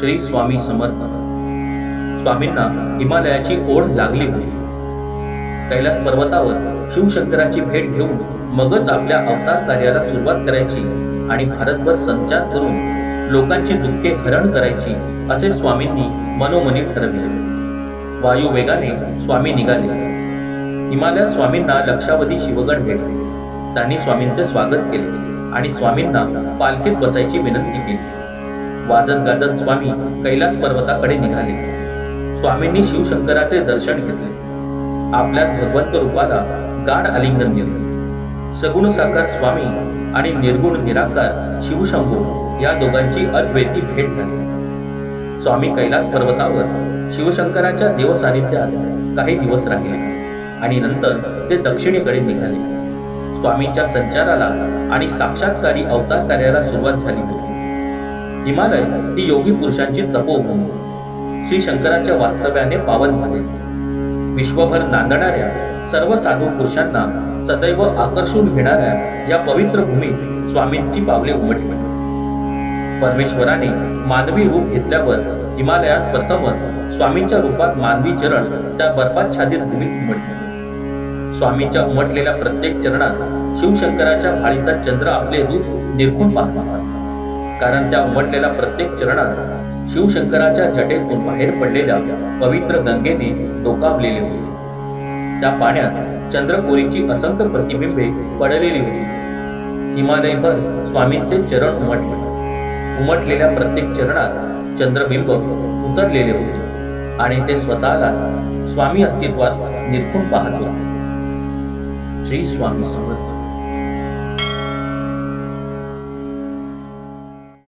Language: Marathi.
श्री स्वामी समर्थ. स्वामींना हिमालयाची ओढ लागली होती. कैलास पर्वतावर शिवशंकराची भेट घेऊन मगच आपल्या अवतार कार्याला सुरुवात करायची आणि भारतभर संचार करून लोकांची दुःखे हरण करायची असे स्वामींनी मनोमनी ठरविले. वायू वेगाने स्वामी निघाले. हिमालयात स्वामींना लक्षावधी शिवगण भेटले. त्यांनी स्वामींचे स्वागत केले आणि स्वामींना पालखीत बसायची विनंती केली. वाजत गाजत स्वामी कैलास पर्वताकडे निघाले. स्वामींनी शिवशंकराचे दर्शन घेतले. आपल्याच भगवंत रूपाला गाढ आलिंगन दिले सगुण साकार स्वामी आणि निर्गुण निराकार शिवशंभू या दोघांची अद्वैती भेट झाली. स्वामी कैलास पर्वतावर शिवशंकराच्या देवसानिध्यात काही दिवस राहिले आणि नंतर ते दक्षिणेकडे निघाले. स्वामींच्या संचाराला आणि साक्षात्कारी अवतार कार्याला सुरुवात झाली होती. हिमालय ही योगी पुरुषांची तपोभूमी. श्री शंकराच्या वास्तव्याने पावन झाले. विश्वभर नांदणाऱ्या सर्व साधू पुरुषांना सदैव आकर्षून घेणाऱ्या या पवित्र भूमीत स्वामींची पावले उमटली. परमेश्वराने मानवी रूप घेतल्यावर हिमालयात प्रथमच स्वामींच्या रूपात मानवी चरण त्या बर्फाच्छादित भूमीत उमटले. स्वामींच्या उमटलेल्या प्रत्येक चरणात शिवशंकराच्या भाळीचा चंद्र आपले रूप निरखून पाहत कारण त्या उमटलेल्या प्रत्येक चरणात शिवशंकराच्या जटेतून बाहेर पडलेल्या पवित्र गंगेने डोकावलेले होते. त्या पाण्यात चंद्रकोरीची असंख्य प्रतिबिंबे पडलेली होती. हिमालयभर स्वामींचे चरण उमटले. उमटलेल्या प्रत्येक चरणात चंद्रबिंब उतरलेले होते आणि ते स्वतःला स्वामी अस्तित्वात निरखून पाहत होते. श्री स्वामी समर्थ.